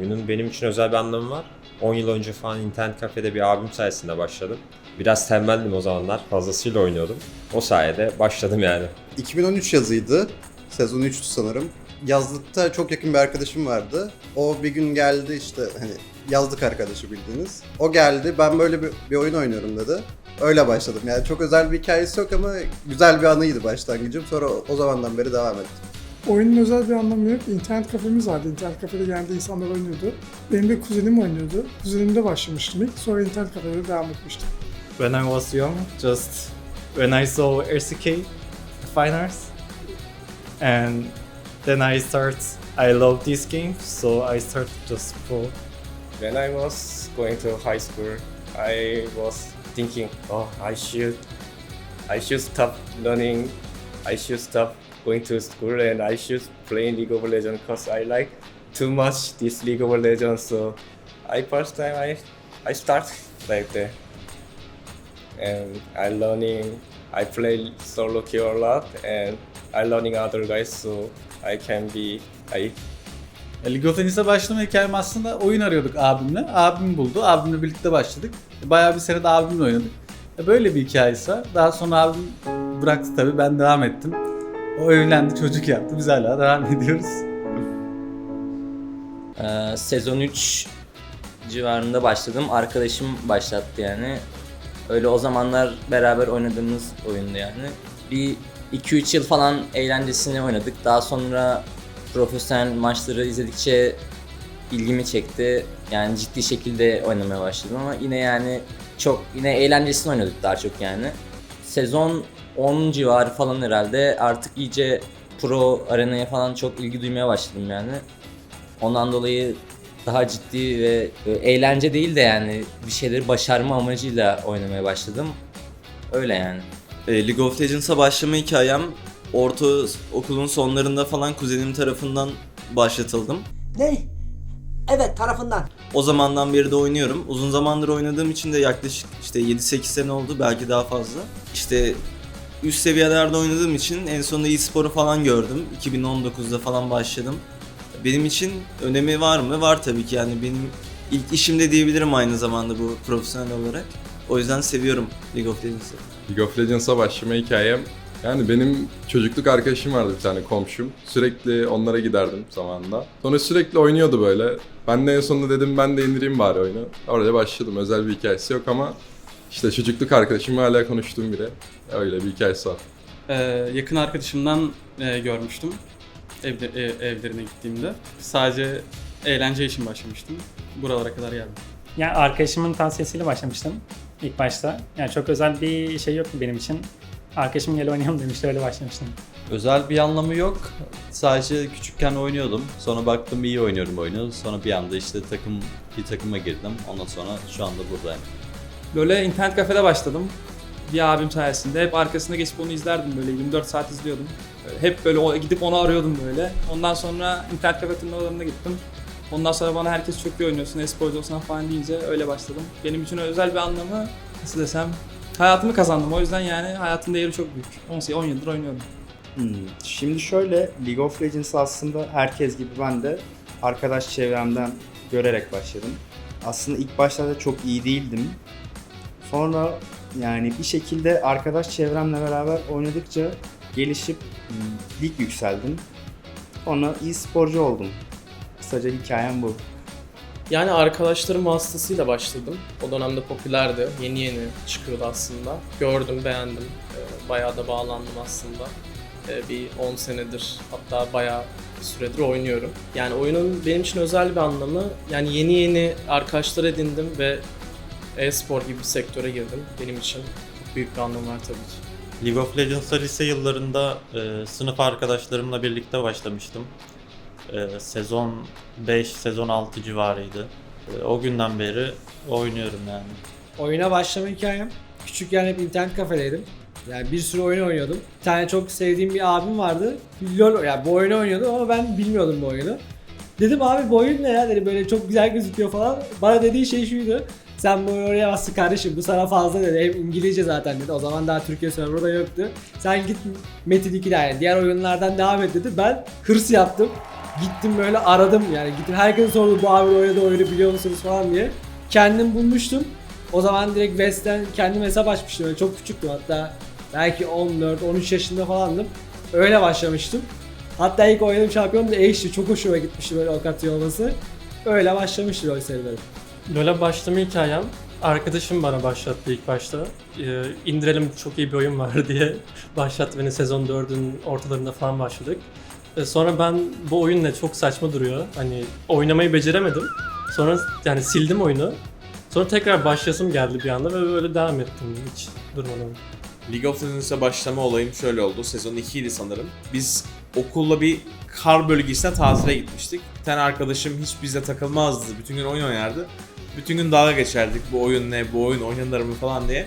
Oyunun benim için özel bir anlamı var. 10 yıl önce falan internet kafede bir abim sayesinde başladım. Biraz tembeldim o zamanlar. Fazlasıyla oynuyordum. O sayede başladım yani. 2013 yazıydı. Sezon 3'tü sanırım. Yazlıkta çok yakın bir arkadaşım vardı. O bir gün geldi işte hani yazlık arkadaşı bildiğiniz. O geldi ben böyle bir, bir oyun oynuyorum dedi. Öyle başladım. Yani çok özel bir hikayesi yok ama güzel bir anıydı başlangıcım. Sonra o, zamandan beri devam ettim. Oyunun özel bir anlamı yok. İnternet kafemiz vardı. İnternet kafede genelde insanlar oynuyordu. Benim de kuzenim oynuyordu. Kuzenimde başlamıştım ilk. Sonra internet kafede devam etmiştim. when I was young, just when I saw RCK Fine Arts, and then I start. I love this game, so I started just pro. When I was going to high school, I was thinking, oh, I should, I should stop learning, I should stop going to school, and I should play League of Legends because I like too much this League of Legends. So, I first time I, I start like that, and I learning. I play solo queue a lot, and I learning other guys, so I can be I E, League of Legends'e başlama hikayem aslında oyun arıyorduk abimle. Abim buldu. Abimle birlikte başladık. E, Bayağı bir sene de abimle oynadık. E, Böyle bir hikayesi var. Daha sonra abim bıraktı tabii. Ben devam ettim. O evlendi, çocuk yaptı. Biz hala devam ediyoruz. Ee, sezon 3 civarında başladım. Arkadaşım başlattı yani. Öyle o zamanlar beraber oynadığımız oyundu yani. Bir 2-3 yıl falan eğlencesini oynadık. Daha sonra profesyonel maçları izledikçe ilgimi çekti. Yani ciddi şekilde oynamaya başladım ama yine yani çok yine eğlencesini oynadık daha çok yani. Sezon 10 civarı falan herhalde artık iyice pro arenaya falan çok ilgi duymaya başladım yani. Ondan dolayı daha ciddi ve eğlence değil de yani bir şeyleri başarma amacıyla oynamaya başladım. Öyle yani. E, League of Legends'a başlama hikayem orta okulun sonlarında falan kuzenim tarafından başlatıldım. Ne? Evet tarafından. O zamandan beri de oynuyorum. Uzun zamandır oynadığım için de yaklaşık işte 7-8 sene oldu belki daha fazla. İşte üst seviyelerde oynadığım için en sonunda e-sporu falan gördüm. 2019'da falan başladım. Benim için önemi var mı? Var tabii ki yani benim ilk işim de diyebilirim aynı zamanda bu profesyonel olarak. O yüzden seviyorum League of Legends'ı. League of Legends'a başlama hikayem yani benim çocukluk arkadaşım vardı bir tane komşum. Sürekli onlara giderdim zamanında. Sonra sürekli oynuyordu böyle. Ben de en sonunda dedim ben de indireyim bari oyunu. Orada başladım. Özel bir hikayesi yok ama işte çocukluk arkadaşım hala konuştuğum biri. Öyle bir hikayesi var. Ee, yakın arkadaşımdan e, görmüştüm evde, e- evlerine gittiğimde. Sadece eğlence için başlamıştım. Buralara kadar geldim. Yani arkadaşımın tavsiyesiyle başlamıştım ilk başta. Yani çok özel bir şey yoktu benim için. Arkadaşım gel oynayalım demişti öyle başlamıştım. Özel bir anlamı yok. Sadece küçükken oynuyordum. Sonra baktım iyi oynuyorum oyunu. Sonra bir anda işte takım bir takıma girdim. Ondan sonra şu anda buradayım. Böyle internet kafede başladım. Bir abim sayesinde. Hep arkasında geçip onu izlerdim böyle 24 saat izliyordum. Hep böyle gidip onu arıyordum böyle. Ondan sonra internet kafe turnuvalarına gittim. Ondan sonra bana herkes çok iyi oynuyorsun, e-sporcu olsan falan deyince öyle başladım. Benim için özel bir anlamı nasıl desem hayatımı kazandım. O yüzden yani hayatın değeri çok büyük. 10, 10 yıldır oynuyorum. Hmm, Şimdi şöyle League of Legends aslında herkes gibi ben de arkadaş çevremden görerek başladım. Aslında ilk başlarda çok iyi değildim. Sonra yani bir şekilde arkadaş çevremle beraber oynadıkça gelişip hmm, lig yükseldim. Sonra iyi sporcu oldum. Kısaca hikayem bu. Yani arkadaşlarım vasıtasıyla başladım. O dönemde popülerdi. Yeni yeni çıkıyordu aslında. Gördüm, beğendim. Ee, Bayağı da bağlandım aslında. Ee, Bir 10 senedir hatta bayağı süredir oynuyorum. Yani oyunun benim için özel bir anlamı. Yani yeni yeni arkadaşlar edindim ve e-spor gibi bir sektöre girdim. Benim için çok büyük bir anlamı var tabii ki. League of Legends'a lise yıllarında e, sınıf arkadaşlarımla birlikte başlamıştım. E, sezon 5, sezon 6 civarıydı. E, o günden beri oynuyorum yani. Oyuna başlama hikayem. Küçükken hep internet kafedeydim. Yani bir sürü oyun oynuyordum. Bir tane çok sevdiğim bir abim vardı. LoL yani bu oyunu oynuyordu ama ben bilmiyordum bu oyunu. Dedim abi bu oyun ne ya? Dedi böyle çok güzel gözüküyor falan. Bana dediği şey şuydu. Sen bu oraya bastı kardeşim bu sana fazla dedi. Hem İngilizce zaten dedi. O zaman daha Türkiye serverda yoktu. Sen git Metin 2'den yani diğer oyunlardan devam et dedi. Ben hırs yaptım. Gittim böyle aradım yani gittim herkese sordum bu abi oynadı oyunu biliyor musunuz falan diye. Kendim bulmuştum. O zaman direkt West'ten kendim hesap açmıştım. Öyle çok küçüktüm hatta belki 14-13 yaşında falandım. Öyle başlamıştım. Hatta ilk oynadığım şampiyon da Ashe'di. Çok hoşuma gitmişti böyle ok atıyor olması. Öyle başlamıştı LoL serileri. LoL'e başlama hikayem arkadaşım bana başlattı ilk başta. Ee, indirelim çok iyi bir oyun var diye başlattı beni sezon 4'ün ortalarında falan başladık. Ee, sonra ben bu oyun ne çok saçma duruyor. Hani oynamayı beceremedim. Sonra yani sildim oyunu. Sonra tekrar başlasım geldi bir anda ve böyle devam ettim hiç durmadan. League of Legends'a başlama olayım şöyle oldu. Sezon 2 idi sanırım. Biz okulla bir kar bölgesine tatile gitmiştik. Bir tane arkadaşım hiç bizle takılmazdı. Bütün gün oyun oynardı. Bütün gün dalga geçerdik. Bu oyun ne, bu oyun oynanır mı falan diye.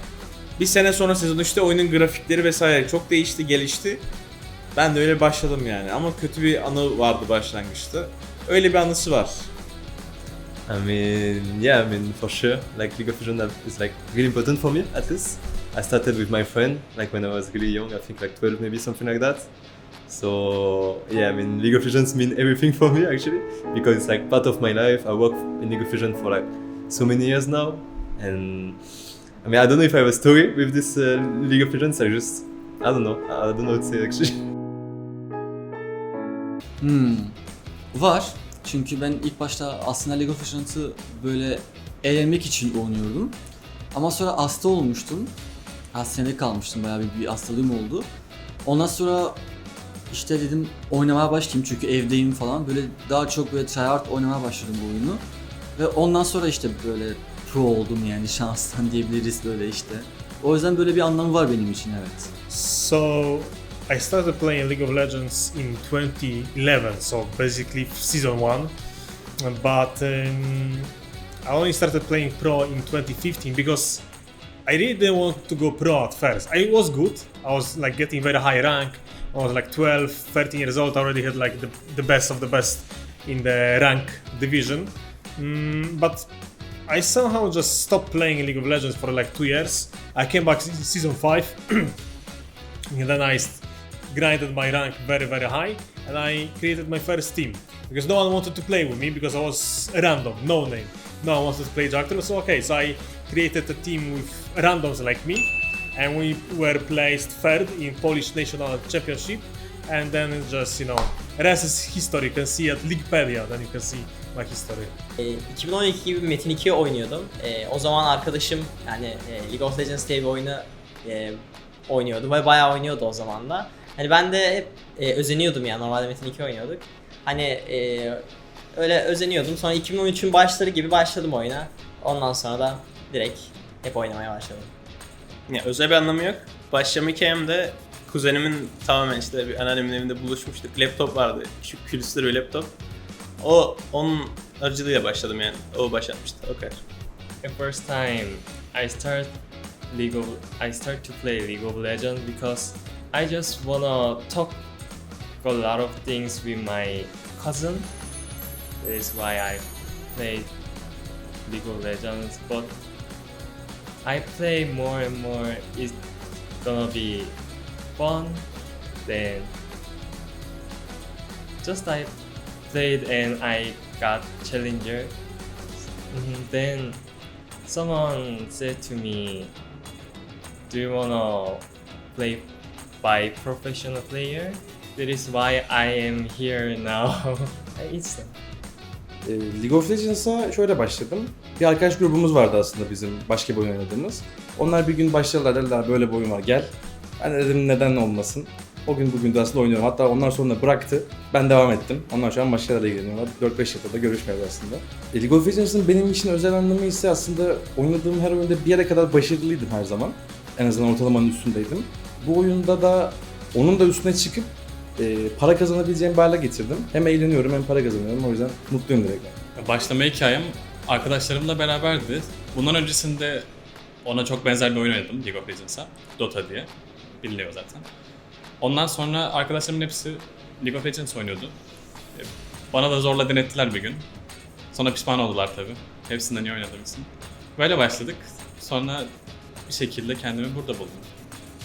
Bir sene sonra sezon 3'te oyunun grafikleri vesaire çok değişti, gelişti. Ben de öyle başladım yani. Ama kötü bir anı vardı başlangıçta. Öyle bir anısı var. I mean, yeah, I mean, for sure. Like League of Legends is like really important for me, at least. I started with my friend, like when I was really young, I think like 12 maybe, something like that. So yeah, I mean, League of Legends mean everything for me actually, because it's like part of my life. I work in League of Legends for like so many years now, and I mean, I don't know if I have a story with this uh, League of Legends. I just, I don't know, I don't know what to say actually. Hmm. Var. Çünkü ben ilk başta aslında League of Legends'ı böyle eğlenmek için oynuyordum. Ama sonra hasta olmuştum. Hastanede kalmıştım. Bayağı bir, bir hastalığım oldu. Ondan sonra işte dedim oynamaya başlayayım çünkü evdeyim falan. Böyle daha çok böyle tryhard oynamaya başladım bu oyunu. Ve ondan sonra işte böyle pro oldum yani şanstan diyebiliriz böyle işte. O yüzden böyle bir anlamı var benim için evet. So I started playing League of Legends in 2011, so basically season one. But um, I only started playing pro in 2015 because I really didn't want to go pro at first. I was good. I was like getting very high rank. I was like 12, 13 years old. I already had like the, the best of the best in the rank division. Mm, but I somehow just stopped playing League of Legends for like two years. I came back season five, and then I grinded my rank very very high, and I created my first team because no one wanted to play with me because I was a random, no name. No one wanted to play Jackal, so okay, so I created a team with randoms like me, and we were placed third in Polish National Championship, and then just you know, rest is history. You can see at Leaguepedia, then you can see my history. E, 2012 gibi Metin 2 oynuyordum. E, o zaman arkadaşım yani e, League of Legends diye bir oyunu e, oynuyordu ve bayağı oynuyordu o zaman da. Hani ben de hep e, özeniyordum yani normalde Metin 2 oynuyorduk. Hani e, öyle özeniyordum. Sonra 2013'ün başları gibi başladım oyuna. Ondan sonra da direkt hep oynamaya başladım. Ya özel bir anlamı yok. Başlama hikayemde kuzenimin tamamen işte bir anneannemin evinde buluşmuştuk. Laptop vardı. Küçük külüstür bir laptop. O onun aracılığıyla başladım yani. O başlatmıştı. O kadar. The first time I start League of I start to play League of Legends because I just wanna talk a lot of things with my cousin. That is why I play League of Legends. But I play more and more. It's gonna be fun. Then just I played and I got challenger. Mhm, Then someone said to me, "Do you wanna play by professional player?" That is why I am here now. it's Ee, League of Legends'a şöyle başladım. Bir arkadaş grubumuz vardı aslında bizim başka bir oyun oynadığımız. Onlar bir gün başladılar dediler böyle bir oyun var gel. Ben de dedim neden olmasın. O gün bugün de aslında oynuyorum. Hatta onlar sonra bıraktı. Ben devam ettim. Onlar şu an başkalarıyla ilgileniyorlar. 4-5 yılda da görüşmüyoruz aslında. E, League of Legends'ın benim için özel anlamı ise aslında oynadığım her oyunda bir yere kadar başarılıydım her zaman. En azından ortalamanın üstündeydim. Bu oyunda da onun da üstüne çıkıp e, para kazanabileceğim bir hale getirdim. Hem eğleniyorum hem para kazanıyorum. O yüzden mutluyum direkt. Başlama hikayem arkadaşlarımla beraberdi. Bundan öncesinde ona çok benzer bir oyun oynadım League of Legends'a. Dota diye. Biliniyor zaten. Ondan sonra arkadaşlarımın hepsi League of Legends oynuyordu. E, Bana da zorla denettiler bir gün. Sonra pişman oldular tabii. Hepsinden iyi oynadığım için. Böyle başladık. Sonra bir şekilde kendimi burada buldum.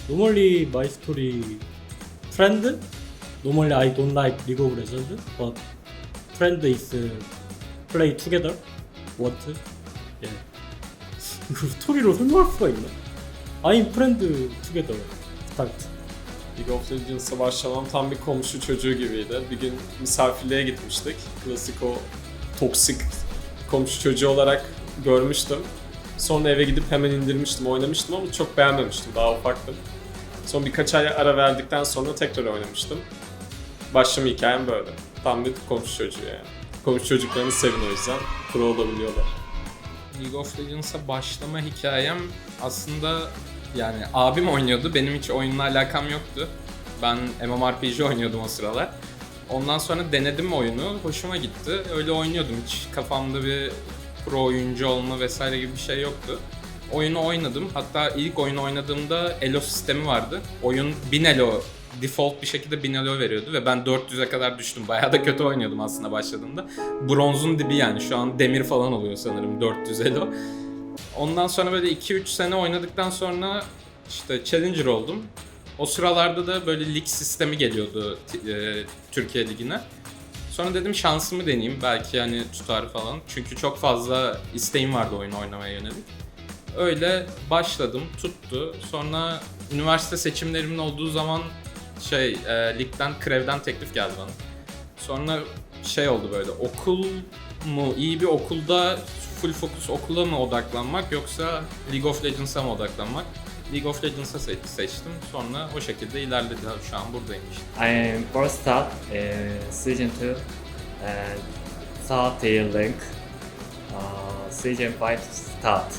Normally, my story friend. Normally, I don't like League of Legends, but friends uh, play together. What? 예. 이거 스토리로 설명할 수가 있나? I'm friend together. Start. League of Legends'a başlamam tam bir komşu çocuğu gibiydi. Bir gün misafirliğe gitmiştik. Klasik o toksik komşu çocuğu olarak görmüştüm. Sonra eve gidip hemen indirmiştim, oynamıştım ama çok beğenmemiştim. Daha ufaktım. Son birkaç ay ara verdikten sonra tekrar oynamıştım. Başlama hikayem böyle. Tam bir komşu çocuğu yani. Komşu çocuklarını sevin o yüzden. Pro olabiliyorlar. League of Legends'a başlama hikayem aslında yani abim oynuyordu. Benim hiç oyunla alakam yoktu. Ben MMORPG oynuyordum o sıralar. Ondan sonra denedim oyunu. Hoşuma gitti. Öyle oynuyordum. Hiç kafamda bir pro oyuncu olma vesaire gibi bir şey yoktu. Oyunu oynadım. Hatta ilk oyunu oynadığımda Elo sistemi vardı. Oyun 1000 Elo default bir şekilde 1000 Elo veriyordu ve ben 400'e kadar düştüm. Bayağı da kötü oynuyordum aslında başladığımda. Bronzun dibi yani. Şu an demir falan oluyor sanırım 400 Elo. Ondan sonra böyle 2-3 sene oynadıktan sonra işte Challenger oldum. O sıralarda da böyle lig sistemi geliyordu e, Türkiye Ligi'ne. Sonra dedim şansımı deneyeyim belki hani tutar falan. Çünkü çok fazla isteğim vardı oyun oynamaya yönelik. Öyle başladım, tuttu. Sonra üniversite seçimlerimin olduğu zaman şey e, ligden, Krev'den teklif geldi bana. Sonra şey oldu böyle okul mu iyi bir okulda full fokus okula mı odaklanmak yoksa League of Legends'a mı odaklanmak? League of Legends'a se- seçtim. Sonra o şekilde ilerledi. Şu an buradayım işte. I first start in season 2 and 30 rank. Uh, season 5 start.